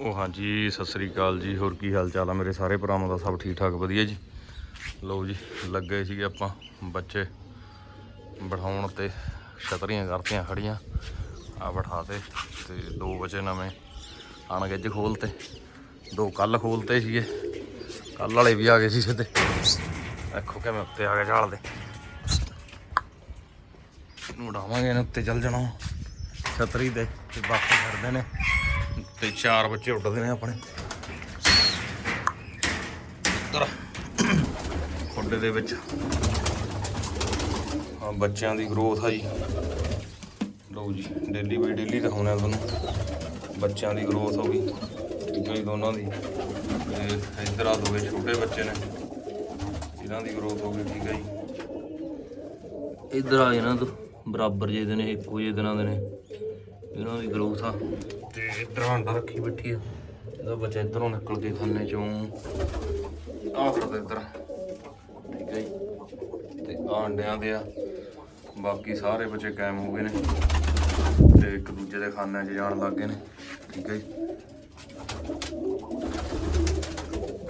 ਉਹ ਹਾਂਜੀ, ਸਤਿ ਸ੍ਰੀ ਅਕਾਲ ਜੀ। ਹੋਰ ਕੀ ਹਾਲ ਚਾਲ ਆ ਮੇਰੇ ਸਾਰੇ ਭਰਾਵਾਂ ਦਾ? ਸਭ ਠੀਕ ਠਾਕ ਵਧੀਆ ਜੀ। ਲਓ ਜੀ, ਲੱਗੇ ਸੀਗੇ ਆਪਾਂ ਬੱਚੇ ਬਿਠਾਉਣ ਤੇ, ਛਤਰੀਆਂ ਕਰਤੀਆਂ ਖੜੀਆਂ। ਆ ਬਿਠਾ ਤੇ ਤੇ ਦੋ ਬੱਚੇ ਨਵੇਂ ਅਣਗਿੱਜ ਖੋਲਤੇ ਦੋ ਕੱਲ ਖੋਲਤੇ ਸੀਗੇ। ਕੱਲ ਵਾਲੇ ਵੀ ਆ ਗਏ ਸੀ ਸਿੱਧੇ ਦੇਖੋ ਕਿਵੇਂ ਉੱਤੇ ਆ ਗਏ ਝਾਲ ਦੇ। ਇਹਨੂੰ ਉਡਾਵਾਂਗੇ, ਇਹਨੇ ਉੱਤੇ ਚੱਲ ਜਾਣਾ। ਛਤਰੀ ਦੇ ਤੇ ਬਾਕੀ ਫਿਰਦੇ ਨੇ। ਤੇ ਚਾਰ ਬੱਚੇ ਉੱਡਦੇ ਨੇ ਆਪਣੇ। ਇੱਧਰ, ਖੁੱਡੇ ਦੇ ਵਿੱਚ। ਆ ਬੱਚਿਆਂ ਦੀ ਗਰੋਥ ਆ ਜੀ। ਲਓ ਜੀ ਡੇਲੀ ਬਾਈ ਡੇਲੀ ਦਿਖਾਉਣਾ ਤੁਹਾਨੂੰ। ਬੱਚਿਆਂ ਦੀ ਗਰੋਥ ਹੋ ਗਈ ਠੀਕ ਹੈ ਜੀ ਦੋਨਾਂ ਦੀ। ਤੇ ਇੱਧਰ ਆ ਦੋਵੇਂ ਛੋਟੇ ਬੱਚੇ ਨੇ। ਇਹਨਾਂ ਦੀ ਗਰੋਥ ਹੋ ਗਈ, ਠੀਕ ਹੈ ਜੀ। ਇੱਧਰ ਆ ਇਹਨਾਂ ਤੋਂ, ਬਰਾਬਰ ਜੇ ਦੇ ਨੇ, ਇੱਕੋ ਜਿਹੇ ਦਿਨਾਂ ਦੇ ਨੇ। ਇਹਨਾਂ ਦੀ ਗਰੋਥ ਆ। ਤੇ ਇੱਧਰ ਆਂਡਾ ਰੱਖੀ ਬੈਠੀ ਆ। ਇਹਦਾ ਬੱਚਾ ਇੱਧਰੋਂ ਨਿਕਲ ਕੇ ਖਾਨੇ ਚੋਂ। ਆਹ ਖੜਦਾ ਇੱਧਰ। ਠੀਕ ਹੈ ਜੀ। ਤੇ ਆਹ ਅੰਡਿਆਂ ਦੇ ਆ। ਬਾਕੀ ਸਾਰੇ ਬੱਚੇ ਕਾਇਮ ਹੋ ਗਏ ਨੇ। ਤੇ ਇੱਕ ਦੂਜੇ ਦੇ ਖਾਨਿਆਂ 'ਚ ਜਾਣ ਲੱਗ ਗਏ ਨੇ। ਠੀਕ ਹੈ ਜੀ।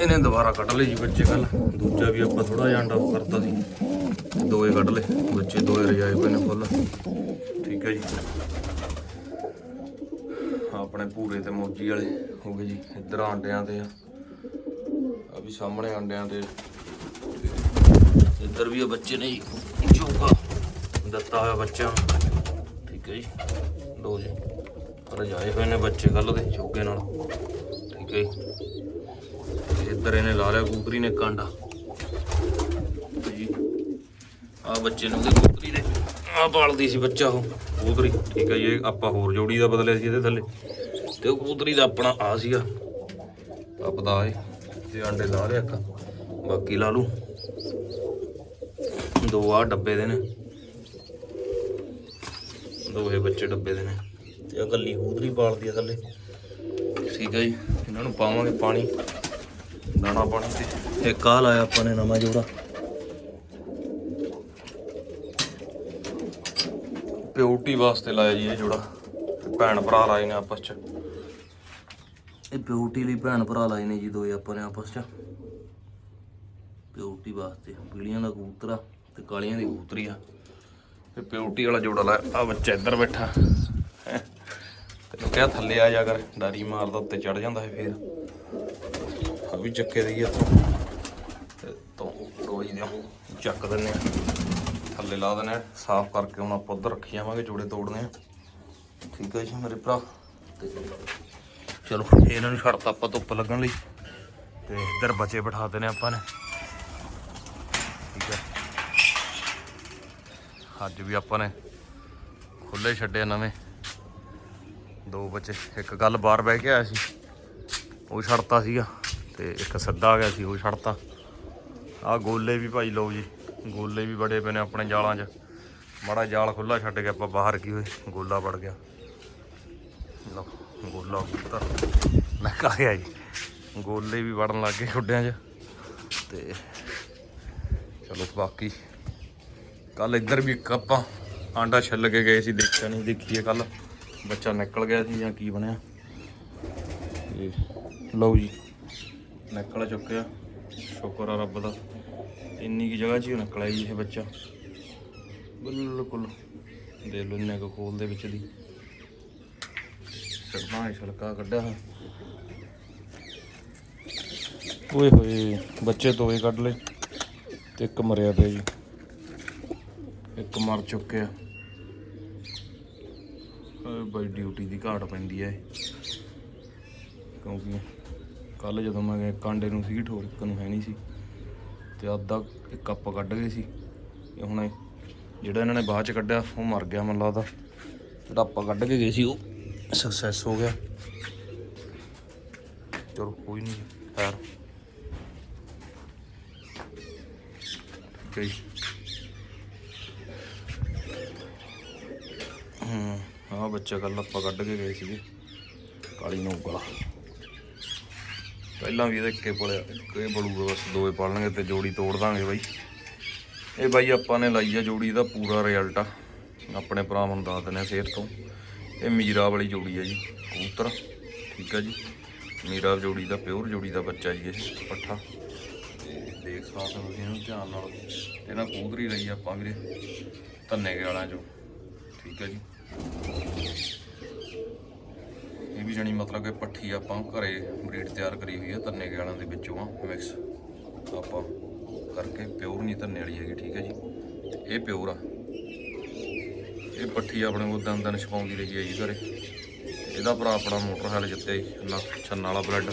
ਇਹਨੇ ਦੁਬਾਰਾ ਕੱਢ ਲਏ ਜੀ ਬੱਚੇ ਕੱਲ ਦੂਜਾ ਵੀ ਆਪਾਂ ਥੋੜਾ ਜਿਹਾ ਅੰਡਾ ਕਰਤਾ ਸੀ। ਦੋਏ ਕੱਢ ਲਏ। ਬੱਚੇ ਦੋਏ ਰਜਾਏ ਪਏ ਨੇ ਫੁੱਲ ਠੀਕ ਹੈ ਜੀ। ਆਪਣੇ ਭੂਰੇ ਤੇ ਮੋਜੀ ਵਾਲੇ ਹੋ ਗਏ ਜੀ, ਇੱਧਰ ਆਂਡਿਆਂ ਦੇ ਆ। ਆ ਵੀ ਸਾਹਮਣੇ ਆਂਡਿਆਂ ਦੇ। ਇੱਧਰ ਵੀ ਆ ਬੱਚੇ ਨੇ ਜੀ, ਜੋਗਾ ਦਿੱਤਾ ਹੋਇਆ ਬੱਚਿਆਂ ਨੂੰ। ਠੀਕ ਹੈ ਜੀ ਦੋ ਜੀ, ਰਜਾਏ ਹੋਏ ਨੇ ਬੱਚੇ ਕੱਲ ਦੇ, ਜੋਗੇ ਨਾਲ। ਠੀਕ ਹੈ ਜੀ। ਇੱਧਰ ਇਹਨੇ ਲਾ ਲਿਆ ਕੂਕਰੀ ਨੇ ਕਾਂਡਾ। ਜੀ ਆ ਬੱਚੇ ਨੂੰ ਉਹਦੇ ਕੂਕਰੀ ਦੇ। ਆ ਪਾਲਦੀ ਸੀ ਬੱਚਾ ਉਹ ਕਬੂਤਰੀ ਠੀਕ ਹੈ ਜੀ, ਇਹ ਆਪਾਂ ਹੋਰ ਜੋੜੀ ਦਾ ਬਦਲਿਆ ਸੀ ਇਹਦੇ ਥੱਲੇ। ਤੇ ਉਹ ਕਬੂਤਰੀ ਦਾ ਆਪਣਾ ਆ ਸੀਗਾ। ਆਪਦਾ ਏ ਤੇ ਅੰਡੇ ਲਾ ਰਿਹਾ ਇੱਕ, ਬਾਕੀ ਲਾ ਲੂ ਦੋ ਆ ਡੱਬੇ ਦੇ ਨੇ। ਦੋ ਇਹ ਬੱਚੇ ਡੱਬੇ ਦੇ ਨੇ। ਤੇ ਆ ਕੱਲੀ ਕਬੂਤਰੀ ਪਾਲਦੀ ਆ ਥੱਲੇ। ਠੀਕ ਹੈ ਜੀ, ਇਹਨਾਂ ਨੂੰ ਪਾਵਾਂਗੇ ਪਾਣੀ। ਦਾਣਾ ਪਾਣੀ ਤੇ। ਇੱਕ ਆ ਲਾਇਆ ਆਪਾਂ ਨੇ ਨਵਾਂ ਜੋੜਾ। ਪਿਓਰਟੀ ਵਾਸਤੇ ਲਾਇਆ ਜੀ ਇਹ ਜੋੜਾ। ਭੈਣ ਭਰਾ ਲਾਏ ਨੇ ਆਪਸ ਚ। ਇਹ ਪਿਓਰਟੀ ਲਈ ਭੈਣ ਭਰਾ ਲਾਏ ਨੇ ਜੀ ਦੋਏ ਆਪਾਂ ਨੇ ਆਪਸ ਚ। ਪਿਓਰਟੀ ਵਾਸਤੇ ਪੀਲੀਆਂ ਦਾ ਕਬੂਤਰ ਆ ਤੇ ਕਾਲੀਆਂ ਦੀ ਕਬੂਤਰੀ ਆ। ਤੇ ਪਿਓਰਟੀ ਵਾਲਾ ਜੋੜਾ ਲਾਇਆ ਆ ਬੱਚਾ ਇੱਧਰ ਬੈਠਾ। ਹੈਂ। ਤੈਨੂੰ ਕਿਹਾ ਥੱਲੇ ਆ ਜਾ ਕਰ, ਡਾਰੀ ਮਾਰਦਾ ਉੱਤੇ ਚੜ ਜਾਂਦਾ ਹੈ ਫੇਰ। ਆ ਵੀ ਚੱਕੇ ਦੀ ਇੱਥੋਂ ਤੇ। ਤੋਂ ਰੋਈ ਦਿਓ, ਚੱਕ ਦਿੰਨੇ ਆ। ਥੱਲੇ ਲਾ ਦਿੰਨੇ ਆ, ਸਾਫ਼ ਕਰਕੇ ਹੁਣ ਆਪਾਂ ਉੱਧਰ ਰੱਖੀ ਜਾਵਾਂਗੇ ਜੋੜੇ ਤੋੜਨੇ ਆ। ਠੀਕ ਹੈ ਜੀ ਮੇਰੇ ਭਰਾ। ਤੇ ਚਲੋ, ਇਹਨਾਂ ਨੂੰ ਛੱਡਤਾ ਆਪਾਂ ਧੁੱਪ ਲੱਗਣ ਲਈ। ਤੇ ਇੱਧਰ ਬੱਚੇ ਬਿਠਾ ਦੇਣੇ ਆਪਾਂ ਨੇ। ਠੀਕ ਹੈ। ਅੱਜ ਵੀ ਆਪਾਂ ਨੇ ਖੁੱਲੇ ਛੱਡੇ ਨਵੇਂ। ਦੋ ਬੱਚੇ, ਇੱਕ ਗੱਲ ਬਾਹਰ ਬਹਿ ਕੇ ਆਇਆ ਸੀ। ਉਹ ਛੱਡਤਾ ਸੀਗਾ ਤੇ ਇੱਕ ਸੱਦਾ ਆ ਗਿਆ ਸੀ, ਉਹ ਛੱਡਤਾ। ਆ ਗੋਲੇ ਵੀ ਭਾਈ ਲਓ ਜੀ, ਗੋਲੇ ਵੀ ਬੜੇ ਪਏ ਨੇ ਆਪਣੇ ਜਾਲਾਂ 'ਚ। ਮਾੜਾ ਜਾਲ ਖੁੱਲਾ ਛੱਡ ਕੇ ਆਪਾਂ ਬਾਹਰ ਕੀ ਹੋਏ, ਗੋਲਾ ਵੜ ਗਿਆ। ਲਓ। ਗੋਲਾ ਉੱਤਰ ਮੈਂ ਕਾ ਗਿਆ ਜੀ। ਗੋਲੇ ਵੀ ਵੜਨ ਲੱਗ ਗਏ ਖੁੱਡਿਆਂ 'ਚ। ਤੇ ਚਲੋ ਬਾਕੀ ਕੱਲ ਇੱਧਰ ਵੀ ਇੱਕ ਆਪਾਂ ਆਂਡਾ ਛਿੱਲ ਕੇ ਗਏ ਸੀ, ਦੇਖਿਆ ਨਹੀਂ ਦੇਖੀਏ ਕੱਲ ਬੱਚਾ ਨਿਕਲ ਗਿਆ ਸੀ ਜਾਂ ਕੀ ਬਣਿਆ। ਇਹ ਲਓ ਜੀ, ਨਿਕਲ ਚੁੱਕਿਆ। ਸ਼ੁਕਰ ਆ ਰੱਬ ਦਾ, ਇੰਨੀ ਕੀ ਜਗ੍ਹਾ 'ਚ ਹੀ ਨਿਕਲਿਆ ਜੀ ਇਹ ਬੱਚਾ। ਬਿਲਕੁਲ ਦੇ ਲੋ ਇੰਨੇ ਕੁ ਖੋਲ ਦੇ ਵਿੱਚ ਦੀ। ਸਰਨਾ ਹੈ ਛਲਕਾ ਕੱਢਿਆ। ਓਏ ਹੋਏ ਬੱਚੇ ਦੋਏ ਕੱਢ ਲਏ ਤੇ ਇੱਕ ਮਰਿਆ ਪਿਆ ਜੀ। ਇੱਕ ਮਰ ਚੁੱਕਿਆ। ਓਏ ਬਈ ਡਿਊਟੀ ਦੀ ਘਾਟ ਪੈਂਦੀ ਹੈ ਕਿਉਂਕਿ ਕੱਲ ਜਦੋਂ ਮੈਂ ਗਿਆ ਕਾਂਡੇ ਨੂੰ ਸੀਟ ਹੋਰ ਇੱਕ ਨੂੰ ਹੈ ਨਹੀਂ ਸੀ। ਤੇ ਅੱਧਾ ਇੱਕ ਕੱਪ ਕੱਢ ਗਏ ਸੀ। ਹੁਣ ਜਿਹੜਾ ਇਹਨਾਂ ਨੇ ਬਾਅਦ ਚ ਕੱਢਿਆ ਉਹ ਮਰ ਗਿਆ ਮੈਨੂੰ ਲੱਗਦਾ। ਜਿਹੜਾ ਆਪਾਂ ਕੱਢ ਕੇ ਗਏ ਸੀ ਉਹ ਸਕਸੈਸ ਹੋ ਗਿਆ। ਚਲੋ ਕੋਈ ਨਹੀਂ ਖੈਰ। ਠੀਕ ਹੂੰ, ਆਹ ਬੱਚਾ ਕੱਲ ਆਪਾਂ ਕੱਢ ਕੇ ਗਏ ਸੀਗੇ। ਕਾਲੀ ਨੋਗਲਾ ਪਹਿਲਾਂ ਵੀ ਇਹਦੇ ਇੱਕੇ ਪੜਿਆ ਇੱਕੇ ਬਲੂਗਾ ਬਸ ਦੋਏ ਪਾਲਣਗੇ ਤੇ ਜੋੜੀ ਤੋੜ ਦਾਂਗੇ ਬਾਈ। ਇਹ ਬਾਈ ਆਪਾਂ ਨੇ ਲਾਈ ਆ ਜੋੜੀ ਦਾ ਪੂਰਾ ਰਿਜ਼ਲਟ। ਆ ਆਪਣੇ ਭਰਾਵਾਂ ਨੂੰ ਦੱਸ ਦਿੰਦੇ ਆ ਸ਼ੇਰ ਤੋਂ। ਇਹ ਮੀਰਾ ਵਾਲੀ ਜੋੜੀ ਆ ਜੀ, ਕਬੂਤਰ। ਠੀਕ ਆ ਜੀ। ਮੀਰਾ ਜੋੜੀ ਦਾ, ਪਿਓਰ ਜੋੜੀ ਦਾ ਬੱਚਾ ਜੀ ਇਹ, ਪੱਠਾ। ਤੇ ਦੇਖ ਸਕਦੇ ਹੋ ਤੁਸੀਂ ਇਹਨੂੰ ਧਿਆਨ ਨਾਲ। ਇਹਨਾਂ ਕੂਦਰੀ ਲਈ ਆਪਾਂ ਵੀਰੇ, ਧੰਨੇ ਕੇ ਵਾਲਾਂ ਚੋਂ। ਠੀਕ ਹੈ ਜੀ। ਇਹ ਵੀ ਜਣੀ ਮਤਲਬ ਕਿ ਪੱਠੀ ਆਪਾਂ ਘਰੇ ਬਰੀਡ ਤਿਆਰ ਕਰੀ ਹੋਈ ਹੈ ਧੰਨੇ ਕੇ ਵਾਲਾਂ ਦੇ ਵਿੱਚੋਂ ਆ ਮਿਕਸ ਆਪਾਂ ਕਰਕੇ, ਪਿਓਰ ਨਹੀਂ ਧੰਨੇ ਵਾਲੀ ਹੈਗੀ, ਠੀਕ ਹੈ ਜੀ। ਤੇ ਇਹ ਪਿਓਰ ਆ। ਇਹ ਪੱਠੀ ਆਪਣੇ ਕੋਲ ਦੰਦ ਦਨ ਛਪਾਉਂਦੀ ਰਹੀ ਹੈ ਜੀ ਘਰੇ। ਇਹਦਾ ਭਰਾ ਆਪਣਾ ਮੋਟਰਸਾਈਕਲ ਜਿੱਤੇ ਜੀ ਨਾ ਛੰਨ ਵਾਲਾ ਬਲੱਡ।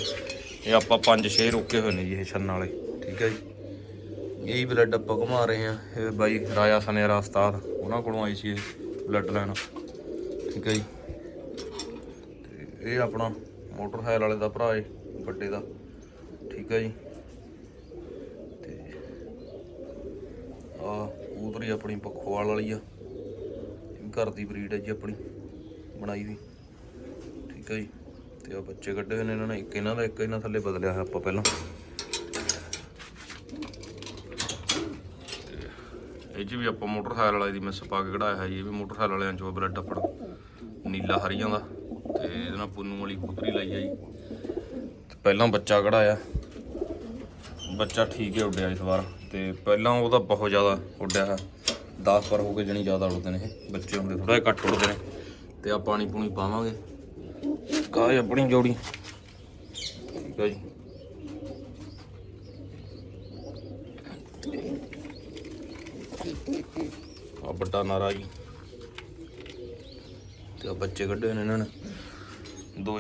ਇਹ ਆਪਾਂ ਪੰਜ ਛੇ ਰੋਕੇ ਹੋਏ ਨੇ ਜੀ ਇਹ ਛੰਨ ਵਾਲੇ। ਠੀਕ ਹੈ ਜੀ। ਇਹੀ ਬਲੱਡ ਆਪਾਂ ਘੁਮਾ ਰਹੇ ਆ ਇਹ ਬਾਈ ਰਾਜਾ ਸਨੇਰਾ ਉਸਤਾਦ, ਉਹਨਾਂ ਕੋਲੋਂ ਆਈ ਸੀ ਇਹ ਬਲੱਡ ਲੈਣ। ਠੀਕ ਹੈ ਜੀ। ਤੇ ਇਹ ਆਪਣਾ ਮੋਟਰਸਾਈਕਲ ਵਾਲੇ ਦਾ ਭਰਾ ਏ, ਵੱਡੇ ਦਾ। ਠੀਕ ਹੈ ਜੀ। ਤੇ ਆ ਹੀ ਆਪਣੀ ਪਖੋਵਾਲ ਵਾਲੀ ਆ। ਘਰ ਦੀ ਬਰੀਡ ਹੈ ਜੀ ਆਪਣੀ, ਬਣਾਈ ਵੀ ਠੀਕ ਹੈ ਜੀ। ਤੇ ਆ ਬੱਚੇ ਕੱਢੇ ਹੋਏ ਨੇ ਇਹਨਾਂ ਨੇ, ਇੱਕ ਇਹਨਾਂ ਦਾ, ਇੱਕ ਇਹਨਾਂ ਥੱਲੇ ਬਦਲਿਆ ਹੋਇਆ ਆਪਾਂ ਪਹਿਲਾਂ। ਤੇ ਇਹ ਜੀ ਵੀ ਆਪਾਂ ਮੋਟਰਸਾਈਕਲ ਵਾਲੇ ਦੀ ਮਿਸ ਪਾ ਕੇ ਕਢਾਇਆ ਹੈ ਜੀ, ਇਹ ਵੀ ਮੋਟਰਸਾਈਕਲ ਵਾਲਿਆਂ ਚੋਂ ਬਲੱਡ ਆਪਣਾ, ਨੀਲਾ ਹਰੀਆਂ ਦਾ। ਤੇ ਇਹਦੇ ਨਾਲ ਪੁੰਨੂ ਵਾਲੀ ਕਬੂਤਰੀ ਲਾਈ ਆ ਜੀ। ਤੇ ਪਹਿਲਾਂ ਬੱਚਾ ਕਢਾਇਆ। ਬੱਚਾ ਠੀਕ ਹੀ ਉੱਡਿਆ ਇਸ ਵਾਰ। ਤੇ ਪਹਿਲਾਂ ਉਹਦਾ ਬਹੁਤ ਜ਼ਿਆਦਾ ਉੱਡਿਆ ਹੈ 10 ਪਰ ਹੋ ਕੇ ਜਣੀ ਜ਼ਿਆਦਾ ਉੱਡਦੇ ਨੇ ਇਹ, ਬੱਚੇ ਹੁੰਦੇ ਥੋੜਾ ਜਿਹਾ ਘੱਟ ਉੱਡਦੇ ਨੇ। ਤੇ ਆ ਪਾਣੀ ਪੂਣੀ ਪਾਵਾਂਗੇ। ਕਾਹ ਆਪਣੀ ਜੋੜੀ। ਠੀਕ ਹੈ ਜੀ। ਆ ਵੱਡਾ ਨਾਰਾ ਜੀ। ਤੇ ਆ ਬੱਚੇ ਕੱਢੇ ਨੇ ਇਹਨਾਂ ਨੇ। ਦੋ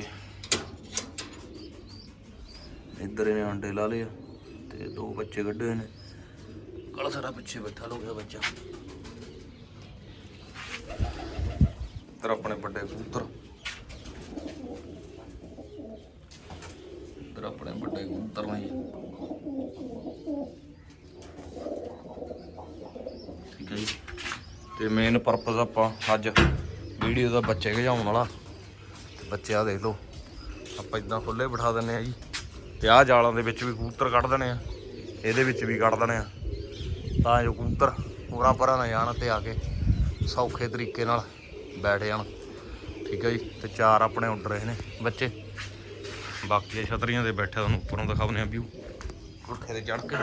ਇੱਧਰ ਇਹਨੇ ਅੰਡੇ ਲਾ ਲਏ ਆ। ਤੇ ਦੋ ਬੱਚੇ ਕੱਢੇ ਹੋਏ ਨੇ। ਕਲ ਸਾਰਾ ਪਿੱਛੇ ਬੈਠਾ ਲੋ ਗਿਆ ਬੱਚਾ। ਇੱਧਰ ਆਪਣੇ ਵੱਡੇ ਕਬੂਤਰ। ਇੱਧਰ ਆਪਣੇ ਵੱਡੇ ਕਬੂਤਰ ਨੇ ਜੀ। ਠੀਕ ਹੈ ਜੀ। ਤੇ ਮੇਨ ਪਰਪਸ ਆਪਾਂ ਅੱਜ ਵੀਡੀਓ ਦਾ ਬੱਚੇ ਘਜਾਉਣ ਵਾਲਾ। ਬੱਚੇ ਆ ਦੇਖ ਲਓ। ਆਪਾਂ ਇਦਾਂ ਖੁੱਲੇ ਬਿਠਾ ਦਿੰਨੇ ਆ ਜੀ। ਤੇ ਆਹ ਜਾਲਾਂ ਦੇ ਵਿੱਚ ਵੀ ਕਬੂਤਰ ਕੱਢ ਦਿੰਨੇ ਆ। ਇਹਦੇ ਵਿੱਚ ਵੀ ਕੱਢ ਦਿੰਨੇ ਆ। ਤਾਂ ਜੋ ਕਬੂਤਰ ਹੋਰਾਂ ਪਰਾਂ ਨਾ ਜਾਣ ਤੇ ਆ ਕੇ ਸੌਖੇ ਤਰੀਕੇ ਨਾਲ ਬੈਠ ਜਾਣ। ਠੀਕ ਹੈ ਜੀ, ਤੇ ਚਾਰ ਆਪਣੇ ਉੱਡ ਰਹੇ ਨੇ ਬੱਚੇ। ਬਾਕੀ ਛਤਰੀਆਂ ਦੇ ਬੈਠੇ ਤੁਹਾਨੂੰ ਉੱਪਰੋਂ ਦਿਖਾਉਨੇ ਆ ਵਿਊ ਕੋਠੇ ਤੇ ਚੜ ਕੇ।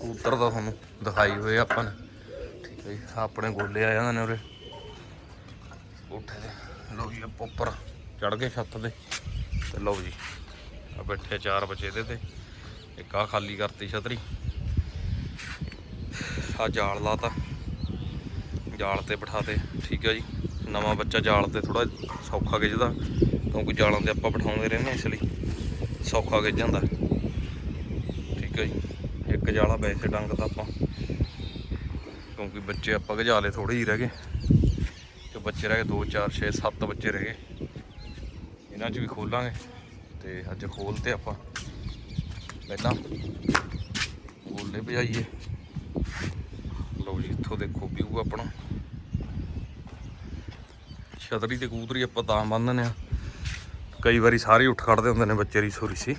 ਕਬੂਤਰ ਦਾ ਤੁਹਾਨੂੰ ਦਿਖਾਈ ਹੋਏ ਆਪਾਂ ਨੇ। ਠੀਕ ਹੈ ਜੀ, ਆਪਣੇ ਗੋਲੇ ਆ ਜਾਂਦੇ ਨੇ ਉਰੇ। ਕੋਠੇ ਤੇ। ਲਓ ਜੀ, ਆਪਾਂ ਉੱਪਰ ਚੜ ਗਏ ਛੱਤ ਤੇ। ਤੇ ਲਓ ਜੀ, ਆ ਬੈਠੇ ਚਾਰ ਬੱਚੇ ਇਹਦੇ ਤੇ। ਇੱਕ ਆ ਖਾਲੀ ਕਰਤੀ ਛਤਰੀ। ਆ ਜਾਲ ਲਾਤਾ। ਜਾਲ ਤੇ ਬਿਠਾਤੇ। ਠੀਕ ਹੈ ਜੀ। ਨਵਾਂ ਬੱਚਾ ਜਾਲ ਤੇ ਥੋੜਾ ਸੌਖਾ ਗਿੱਝਦਾ ਕਿਉਂਕਿ ਜਾਲਾਂ ਤੇ ਆਪਾਂ ਬਿਠਾਉਂਦੇ ਰਹਿੰਦੇ ਇਸ ਲਈ ਸੌਖਾ ਗਿੱਝ ਜਾਂਦਾ। ਠੀਕ ਹੈ ਜੀ, ਇੱਕ ਜਾਲਾ ਵੈਸੇ ਡੰਗਦਾ ਆਪਾਂ, ਕਿਉਂਕਿ ਬੱਚੇ ਆਪਾਂ ਗਜਾ ਲਏ ਥੋੜੇ ਹੀ ਰਹਿ ਗਏ। ਤੇ ਬੱਚੇ ਰਹਿ ਗਏ 2 4 6 7 ਬੱਚੇ ਰਹਿ ਗਏ। ਇਹਨਾਂ 'ਚ ਵੀ ਖੋਲਾਂਗੇ ਤੇ ਅੱਜ ਖੋਲਤੇ ਆਪਾਂ। ਪਹਿਲਾਂ ਗੋਲੇ ਭਜਾਈਏ। ਲਓ ਜੀ, ਇੱਥੋਂ ਦੇਖੋ ਵਿਊ ਆਪਣਾ। ਛਤਰੀ ਤੇ ਕਬੂਤਰੀ ਆਪਾਂ ਤਾਂ ਬੰਨ੍ਹਨੇ ਆ ਕਈ ਵਾਰੀ ਸਾਰੇ ਉੱਠ ਖੜਦੇ ਹੁੰਦੇ ਨੇ ਬੱਚੇ ਰੀ ਸੋਰੀ ਸੀ।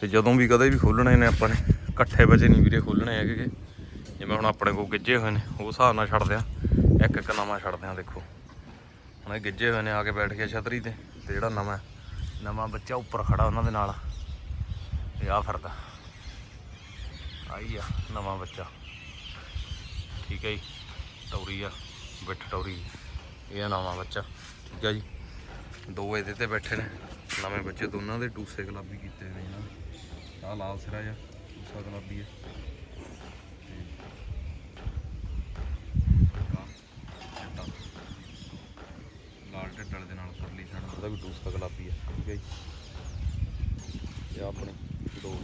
ਤੇ ਜਦੋਂ ਵੀ ਕਦੇ ਵੀ ਖੋਲਣੇ ਨੇ ਆਪਾਂ ਨੇ, ਇਕੱਠੇ ਬੱਚੇ ਨਹੀਂ ਵੀਰੇ ਖੋਲਣੇ ਹੈਗੇ ਜਿਵੇਂ ਹੁਣ ਆਪਣੇ ਕੋਲ ਗਿੱਜੇ ਹੋਏ ਨੇ, ਉਹ ਹਿਸਾਬ ਨਾਲ ਛੱਡਦੇ ਆ ਇੱਕ ਇੱਕ ਨਵਾਂ ਛੱਡਦੇ ਆ ਦੇਖੋ। ਹੁਣ ਇਹ ਗਿੱਜੇ ਹੋਏ ਨੇ ਆ ਕੇ ਬੈਠ ਗਿਆ ਛਤਰੀ ਤੇ ਤੇ ਜਿਹੜਾ ਨਵਾਂ ਨਵਾਂ ਬੱਚਾ ਉੱਪਰ ਖੜਾ ਉਹਨਾਂ ਦੇ ਨਾਲ। ਇਹ ਆ। ਫਿਰਦਾ ਆਈ ਆ, ਨਵਾਂ ਬੱਚਾ। ਠੀਕ ਹੈ ਜੀ। ਟੌਰੀ ਆ ਬਿੱਠ ਟੌਰੀ। ਇਹ ਆ ਨਵਾਂ ਬੱਚਾ ਠੀਕ ਹੈ ਜੀ। ਦੋ ਇਹਦੇ ਤੇ ਬੈਠੇ ਨੇ। ਨਵੇਂ ਬੱਚੇ ਦੋਨਾਂ ਦੇ। ਟੂਸੇ ਗੁਲਾਬੀ ਕੀਤੇ ਹੋਏ ਨੇ ਇਹਨਾਂ ਨੇ ਆਹ ਲਾਲ ਸਿਰਾ ਜਿਹਾ। ਟੂਸਾ ਗੁਲਾਬੀ ਹੈ ਆਹ ਚਿੱਟਾ। ਲਾਲ ਢੱਡਲ ਦੇ ਨਾਲ ਪਰਲੀ ਸਾਈਡ ਉਹਦਾ ਵੀ ਟੂਸਾ ਗੁਲਾਬੀ ਹੈ ਠੀਕ ਹੈ ਜੀ। ਇਹ ਆਪਣੇ ਦੋ।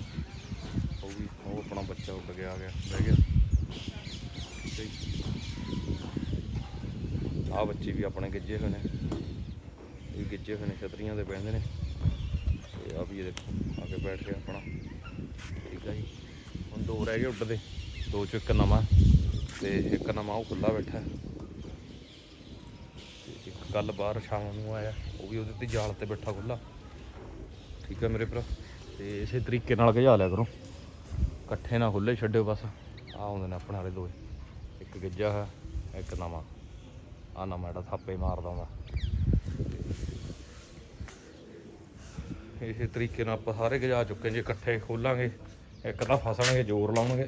ਉਹ ਵੀ ਉਹ ਆਪਣਾ ਬੱਚਾ ਉੱਡ ਗਿਆ ਆ ਗਿਆ। ਬਹਿ ਗਿਆ। ਠੀਕ ਹੈ ਜੀ ਆਹ ਬੱਚੇ ਵੀ ਆਪਣੇ ਗਿੱਜੇ ਹੋਏ ਨੇ। ਇਹ ਗਿੱਜੇ ਹੋਏ ਨੇ, ਛਤਰੀਆਂ ਦੇ ਬਹਿੰਦੇ ਨੇ। ਤੇ ਆ ਵੀ ਇਹ ਦੇਖੋ, ਆ ਕੇ ਬੈਠ ਗਿਆ ਆਪਣਾ। ਠੀਕ ਆ ਜੀ। ਹੁਣ ਦੋ ਰਹਿ ਗਏ ਉੱਡਦੇ, ਦੋ ਚੋਂ ਇੱਕ ਨਵਾਂ ਤੇ ਇੱਕ ਨਵਾਂ ਉਹ ਖੁੱਲਾ ਬੈਠਾ। ਇੱਕ ਕੱਲ ਬਾਹਰ ਸ਼ਾਮ ਨੂੰ ਆਇਆ, ਉਹ ਵੀ ਉਹਦੇ ਤੇ ਜਾਲ ਤੇ ਬੈਠਾ ਖੁੱਲਾ ਠੀਕ ਆ ਮੇਰੇ ਭਰਾ, ਤੇ ਇਸੇ ਤਰੀਕੇ ਨਾਲ ਗਜਾ ਲਿਆ ਕਰੋ। ਇਕੱਠੇ ਨਾ ਖੁੱਲੇ ਛੱਡਿਓ ਬਸ। ਆ ਆਉਂਦੇ ਨੇ ਆਪਣੇ ਵਾਲੇ ਦੋਏ। ਇੱਕ ਗਿੱਜਾ ਹੈ, ਇੱਕ ਨਵਾਂ। ਆ ਨਾ ਜਿਹੜਾ ਥਾਪੇ ਮਾਰਦਾ ਹੁੰਦਾ ਇਸੇ ਤਰੀਕੇ ਨਾਲ ਆਪਾਂ ਸਾਰੇ ਗਜਾ ਚੁੱਕੇ ਜੇ ਇਕੱਠੇ ਖੋਲਾਂਗੇ। ਇੱਕ ਤਾਂ ਫਸਣਗੇ, ਜ਼ੋਰ ਲਾਉਣਗੇ।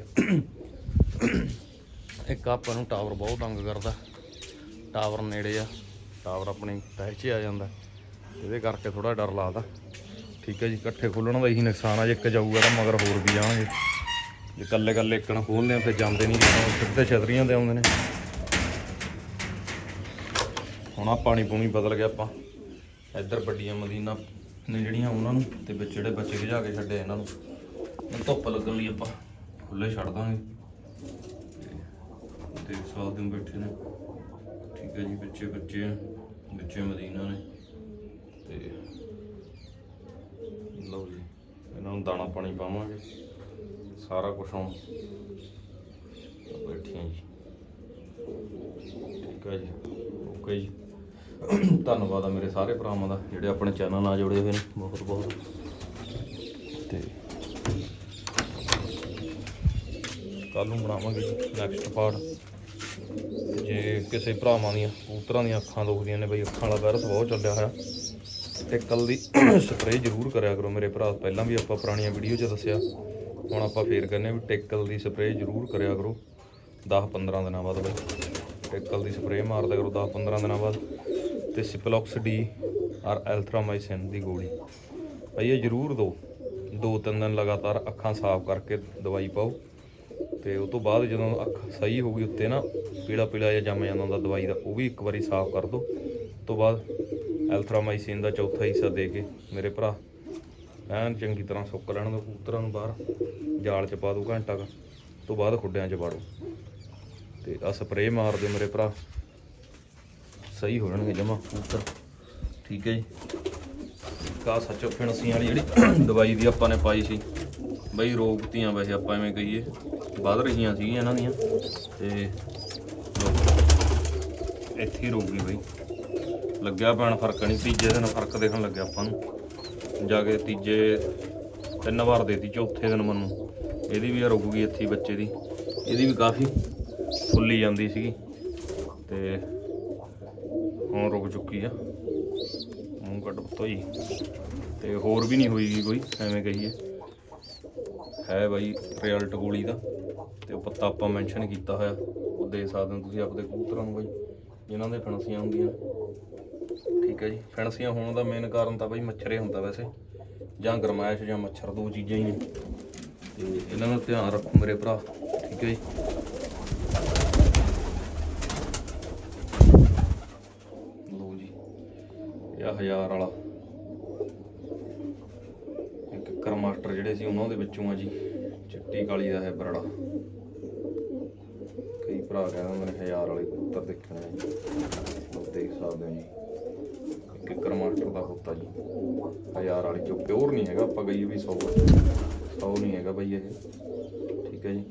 ਇੱਕ ਆਪਾਂ ਨੂੰ ਟਾਵਰ ਬਹੁਤ ਤੰਗ ਕਰਦਾ। ਟਾਵਰ ਨੇੜੇ ਆ, ਟਾਵਰ ਆਪਣੀ ਤਹਿ 'ਚ ਆ ਜਾਂਦਾ। ਇਹਦੇ ਕਰਕੇ ਥੋੜਾ ਡਰ ਲੱਗਦਾ। ਠੀਕ ਹੈ ਜੀ, ਇਕੱਠੇ ਖੋਲਣ ਦਾ ਇਹੀ ਨੁਕਸਾਨ ਆ, ਜੇ ਇੱਕ ਜਾਊਗਾ ਤਾਂ ਮਗਰ ਹੋਰ ਵੀ ਜਾਣਗੇ। ਜੇ ਇਕੱਲੇ ਇਕੱਲੇ ਇੱਕਣ ਖੋਲਦੇ ਆ, ਫਿਰ ਜਾਂਦੇ ਨਹੀਂ। ਜਦੋਂ ਸਿੱਧੇ ਛਤਰੀਆਂ ਤੇ ਆਉਂਦੇ ਨੇ। ਹੁਣ ਪਾਣੀ ਪੂਣੀ ਬਦਲ ਗਿਆ ਆਪਾਂ। ਇੱਧਰ ਵੱਡੀਆਂ ਮਦੀਨਾ ਨੇ ਜਿਹੜੀਆਂ ਉਹਨਾਂ ਨੂੰ ਤੇ ਵਿੱਚ ਜਿਹੜੇ ਬੱਚੇ ਗਜਾ ਕੇ ਛੱਡੇ ਇਹਨਾਂ ਨੂੰ। ਧੁੱਪ ਲੱਗਣ ਲਈ ਆਪਾਂ ਖੁੱਲੇ ਛੱਡ ਦਾਂਗੇ। ਤੇ ਸਾਲ ਦਿਨ ਬੈਠੇ ਨੇ। ਠੀਕ ਹੈ ਜੀ ਬੱਚੇ ਬੱਚੇ ਬੱਚੇ ਮਦੀਨਾ ਨੇ। ਤੇ ਲਓ ਜੀ, ਇਹਨਾਂ ਨੂੰ ਦਾਣਾ ਪਾਣੀ ਪਾਵਾਂਗੇ। ਸਾਰਾ ਕੁਝ ਹੁਣ ਬੈਠੀਆਂ ਜੀ। ਠੀਕ ਹੈ ਜੀ, ਓਕੇ ਜੀ। ਧੰਨਵਾਦ ਆ ਮੇਰੇ ਸਾਰੇ ਭਰਾਵਾਂ ਦਾ, ਜਿਹੜੇ ਆਪਣੇ ਚੈਨਲ ਨਾਲ ਜੁੜੇ ਹੋਏ ਨੇ, ਬਹੁਤ ਬਹੁਤ। ਤੇ ਕੱਲ ਨੂੰ ਬਣਾਵਾਂਗੇ ਨੈਕਸਟ ਪਾਰਟ ਜੇ ਕਿਸੇ ਭਰਾਵਾਂ ਦੀਆਂ, ਕਬੂਤਰਾਂ ਦੀਆਂ ਅੱਖਾਂ ਦੁਖਦੀਆਂ ਨੇ, ਬਈ ਅੱਖਾਂ ਵਾਲਾ ਵਾਇਰਸ ਬਹੁਤ ਚੱਲਿਆ ਹੋਇਆ। ਤੇ ਕੱਲ ਦੀ ਸਪਰੇਅ ਜ਼ਰੂਰ ਕਰਿਆ ਕਰੋ ਮੇਰੇ ਭਰਾ, ਪਹਿਲਾਂ ਵੀ ਆਪਾਂ ਪੁਰਾਣੀਆਂ ਵੀਡੀਓ 'ਚ ਦੱਸਿਆ। ਹੁਣ ਆਪਾਂ ਫੇਰ ਕਹਿੰਦੇ ਵੀ ਟੇਕਲ ਦੀ ਸਪਰੇਅ ਜ਼ਰੂਰ ਕਰਿਆ ਕਰੋ। 10-15 ਦਿਨਾਂ ਬਾਅਦ ਬਈ, ਟੇਕਲ ਦੀ ਸਪਰੇਅ ਮਾਰਦਾ ਕਰੋ 10-15 ਦਿਨਾਂ ਬਾਅਦ। ਤੇ ਸਿਪਲੋਕਸ ਡੀ ਔਰ ਐਲਥਰਾਮਾਈਸਿਨ ਦੀ ਗੋਲੀ। ਭਾਈ, ਇਹ ਜ਼ਰੂਰ ਦਿਓ ਦੋ ਤਿੰਨ ਦਿਨ ਲਗਾਤਾਰ ਅੱਖਾਂ ਸਾਫ਼ ਕਰਕੇ ਦਵਾਈ ਪਾਓ ਤੇ ਉਸ ਤੋਂ ਬਾਅਦ ਜਦੋਂ ਅੱਖ ਸਹੀ ਹੋ ਗਈ ਉੱਤੇ ਨਾ, ਪੀਲਾ ਪੀਲਾ ਜਿਹਾ ਜੰਮ ਜਾਂਦਾ ਹੁੰਦਾ ਦਵਾਈ ਦਾ, ਉਹ ਵੀ ਇੱਕ ਵਾਰੀ ਸਾਫ਼ ਕਰ ਦਿਓ ਉਸ ਤੋਂ ਬਾਅਦ ਐਲਥਰਾਮਾਈਸਿਨ ਦਾ ਚੌਥਾ ਹਿੱਸਾ ਦੇ ਕੇ ਮੇਰੇ ਭਰਾ ਐਨ ਚੰਗੀ ਤਰ੍ਹਾਂ ਸੁੱਕ ਲੈਣ ਦਿਓ ਕਬੂਤਰਾਂ ਨੂੰ ਬਾਹਰ ਜਾਲ 'ਚ ਪਾ ਦਿਓ ਘੰਟਾ ਕੁ ਤੋਂ ਬਾਅਦ ਖੁੱਡਿਆਂ 'ਚ ਵਾੜੋ। ਤੇ ਆ ਸਪਰੇਅ ਮਾਰ ਦਿਓ ਮੇਰੇ ਭਰਾ। ਸਹੀ ਹੋ ਜਾਣਗੇ ਜਮਾ ਕਬੂਤਰ ਠੀਕ ਹੈ ਜੀ। ਕਾ ਸੱਚੋ ਫਿਣਸੀਆਂ ਵਾਲੀ ਜਿਹੜੀ ਦਵਾਈ ਵੀ ਆਪਾਂ ਨੇ ਪਾਈ ਸੀ। ਬਈ ਰੋਗਤੀਆਂ ਵੈਸੇ ਆਪਾਂ ਐਵੇਂ ਕਹੀਏ, ਵੱਧ ਰਹੀਆਂ ਸੀ ਇਹਨਾਂ ਦੀਆਂ। ਤੇ ਇੱਥੇ ਹੀ ਰੋਕ ਗਈ ਬਈ। ਲੱਗਿਆ ਪੈਣ ਫ਼ਰਕ ਨਹੀਂ, ਤੀਜੇ ਦਿਨ ਫ਼ਰਕ ਦੇਖਣ ਲੱਗਿਆ ਆਪਾਂ ਨੂੰ। ਜਾ ਕੇ ਤੀਜੇ ਤਿੰਨ ਵਾਰ ਦੇਤੀ, ਚੌਥੇ ਦਿਨ ਮੈਨੂੰ ਇਹਦੀ ਵੀ ਰੁਕ ਗਈ ਇੱਥੇ ਬੱਚੇ ਦੀ। ਇਹਦੀ ਵੀ ਕਾਫੀ ਫੁੱਲੀ ਜਾਂਦੀ ਸੀਗੀ। ਤੇ ਹੁਣ ਰੁਕ ਚੁੱਕੀ ਆ। ਮੂੰਹ ਕੱਢ ਤੋਈ ਤੇ ਹੋਰ ਵੀ ਨਹੀਂ ਹੋਈਗੀ ਕੋਈ, ਐਵੇਂ ਕਹੀਏ। ਹੈ ਬਾਈ ਰਿਜ਼ਲਟ ਗੋਲੀ ਦਾ। ਤੇ ਉਹ ਪੱਤਾ ਆਪਾਂ ਮੈਂਸ਼ਨ ਕੀਤਾ ਹੋਇਆ। ਉਹ ਦੇ ਸਕਦੇ ਹੋ ਤੁਸੀਂ ਆਪਦੇ ਕਬੂਤਰਾਂ ਨੂੰ ਬਾਈ, ਜਿਨ੍ਹਾਂ ਦੇ ਫਣਸੀਆਂ ਹੁੰਦੀਆਂ। ਠੀਕ ਹੈ ਜੀ। ਫਣਸੀਆਂ ਹੋਣ ਦਾ ਮੇਨ ਕਾਰਨ ਤਾਂ ਬਾਈ ਮੱਛਰੇ ਹੁੰਦਾ ਵੈਸੇ। ਜਾਂ ਗਰਮਾਇਸ਼ ਜਾਂ ਮੱਛਰ, ਦੋ ਚੀਜ਼ਾਂ ਹੀ ਨੇ। ਤੇ ਇਹਨਾਂ ਦਾ ਧਿਆਨ ਰੱਖੋ ਮੇਰੇ ਭਰਾ। ਠੀਕ ਹੈ ਜੀ। ਹਜ਼ਾਰ ਵਾਲਾ। ਇੱਕ ਕਰਮਾਸਟਰ ਜਿਹੜੇ ਸੀ ਉਹਨਾਂ ਦੇ ਵਿੱਚੋਂ ਆ ਜੀ। ਚਿੱਟੀ ਕਾਲੀ ਦਾ ਹੈ ਬਰੜਾ। ਕਈ ਭਰਾ ਕਹਿੰਦੇ ਮੇਰੇ ਹਜ਼ਾਰ ਵਾਲੇ ਪੁੱਤਰ ਦੇਖਣੇ ਆ ਜੀ ਦੇਖ ਸਕਦੇ ਹੋ ਜੀ। ਕਿੱਕਰ ਮਾਸਟਰ ਦਾ ਹੁੰਦਾ ਜੀ। ਹਜ਼ਾਰ ਵਾਲੀ ਜੋ ਪਿਓਰ ਨਹੀਂ ਹੈਗਾ, ਆਪਾਂ ਕਹੀਏ ਵੀ ਸੌ। ਸੌ ਨਹੀਂ ਹੈਗਾ ਬਈ ਇਹ। ਠੀਕ ਹੈ ਜੀ।